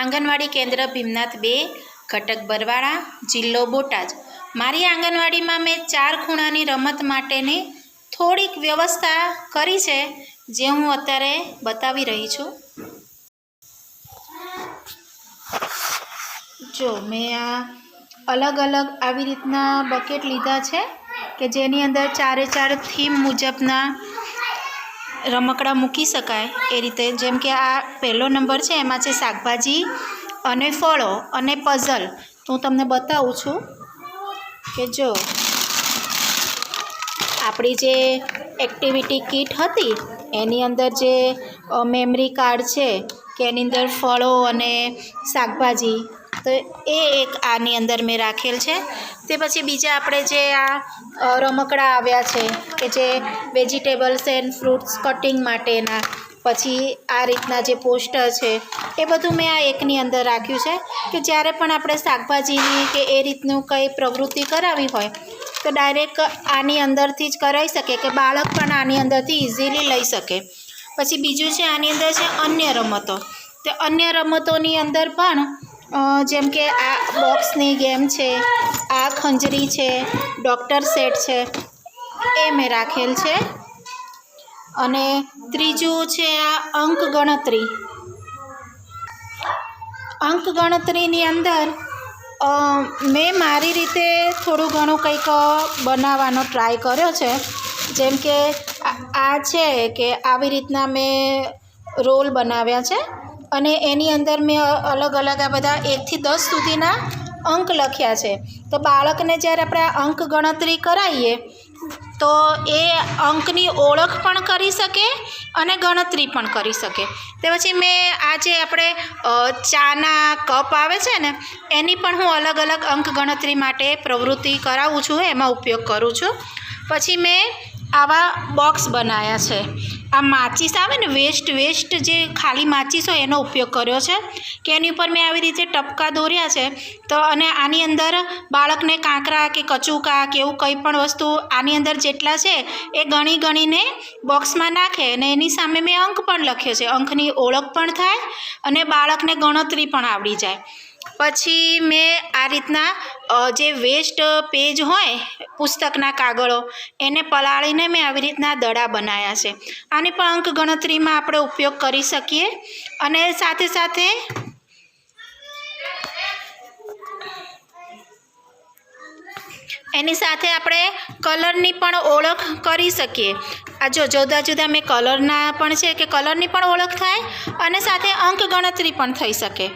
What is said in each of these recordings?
આંગણવાડી કેન્દ્ર ભીમનાથ બે, ઘટક બરવાળા, જિલ્લો બોટાદ. મારી આંગણવાડીમાં મેં ચાર ખૂણાની રમત માટેની થોડીક વ્યવસ્થા કરી છે, જે હું અત્યારે બતાવી રહી છું. જો, મેં આ અલગ અલગ આવી રીતના બકેટ લીધા છે, કે જેની અંદર ચારે ચાર થીમ મુજબના રમકડા મૂકી શકાય. એ રીતે જેમ કે આ પહેલો નંબર છે, એમાં છે શાકભાજી અને ફળો અને પઝલ હું તમને બતાવું છું કે જો આપણી જે એક્ટિવિટી કીટ હતી, એની અંદર જે મેમરી કાર્ડ છે, કે એની અંદર ફળો અને શાકભાજી તો એ એક આની અંદર મેં રાખેલ છે. તે પછી બીજા આપણે જે આ રમકડા આવ્યા છે કે જે વેજીટેબલ્સ એન્ડ ફ્રૂટ્સ કટિંગ માટેના, પછી આ રીતના જે પોસ્ટર છે, એ બધું મેં આ એકની અંદર રાખ્યું છે કે જ્યારે પણ આપણે શાકભાજીની કે એ રીતનું કંઈ પ્રવૃત્તિ કરાવી હોય, તો ડાયરેક્ટ આની અંદરથી જ કરાવી શકે કે બાળક પણ આની અંદરથી ઇઝીલી લઈ શકે. પછી બીજું છે આની અંદર છે અન્ય રમતો. તે અન્ય રમતોની અંદર પણ જેમ કે આ બોક્સની ગેમ છે, આ ખંજરી છે, ડૉક્ટર સેટ છે, એ મેં રાખેલ છે. અને ત્રીજું છે આ અંક ગણતરી. અંક ગણતરીની અંદર મેં મારી રીતે થોડું ઘણું કંઈક બનાવવાનો ટ્રાય કર્યો છે. જેમ કે આ છે કે આવી રીતના મેં રોલ બનાવ્યા છે. અને એની અંદર મેં અલગ અલગ આ બધા એકથી દસ સુધીના અંક લખ્યા છે. તો બાળકને જ્યારે આપણે આ અંક ગણતરી કરાવીએ, તો એ અંકની ઓળખ પણ કરી શકે અને ગણતરી પણ કરી શકે. તે પછી મેં આ જે આપણે ચાના કપ આવે છે ને, એની પણ હું અલગ અલગ અંક ગણતરી માટે પ્રવૃત્તિ કરાવું છું, એમાં ઉપયોગ કરું છું. પછી મેં આવા બોક્સ બનાવ્યા છે. આ માચીસ આવે ને વેસ્ટ વેસ્ટ જે ખાલી માચીસ હોય એનો ઉપયોગ કર્યો છે. કે એની ઉપર મેં આવી રીતે ટપકા દોર્યા છે. તો અને આની અંદર બાળકને કાંકરા કે કચુકા કે એવું કંઈ પણ વસ્તુ આની અંદર જેટલા છે, એ ગણી ગણીને બોક્સમાં નાખે અને એની સામે મેં અંક પણ લખ્યો છે. અંકની ઓળખ પણ થાય અને બાળકને ગણતરી પણ આવડી જાય. પછી મેં આ રીતના જે વેસ્ટ પેજ હોય, પુસ્તકના કાગળો, એને પલાળીને મેં આવી રીતના દડા બનાવ્યા છે. આની પણ અંક ગણતરીમાં આપણે ઉપયોગ કરી શકીએ. અને સાથે સાથે એની સાથે આપણે કલરની પણ ઓળખ કરી શકીએ. આ જો જુદા જુદા મેં કલરના પણ છે કે કલરની પણ ઓળખ થાય અને સાથે અંક ગણતરી પણ થઈ શકે.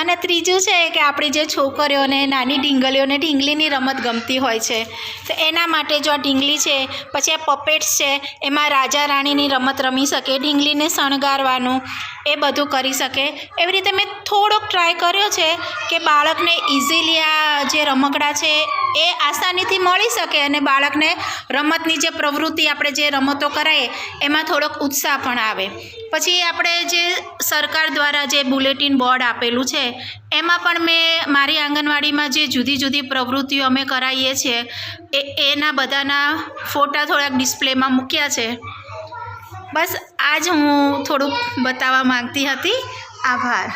અને ત્રીજું છે કે આપણી જે છોકરીઓને, નાની ઢીંગલીઓને ઢીંગલીની રમત ગમતી હોય છે. તો એના માટે જો આ ઢીંગલી છે, પછી આ પપેટ્સ છે, એમાં રાજા રાણીની રમત રમી શકે, ઢીંગલીને શણગારવાનું એ બધું કરી શકે. એવી રીતે મેં થોડોક ટ્રાય કર્યો છે કે બાળકને ઇઝીલી આ જે રમકડા છે એ આસાનીથી મળી શકે અને બાળકને રમતની જે પ્રવૃત્તિ, આપણે જે રમતો કરાઈએ એમાં થોડોક ઉત્સાહ પણ આવે. પછી આપણે જે સરકાર દ્વારા જે બુલેટિન બોર્ડ આપેલું છે, એમાં પણ મેં મારી આંગણવાડીમાં જે જુદી જુદી પ્રવૃત્તિઓ અમે કરાવીએ છીએ, એ, એના બધાના ફોટા થોડાક ડિસ્પ્લેમાં મૂક્યા છે. બસ આ જ હું થોડુંક બતાવવા માંગતી હતી. આભાર.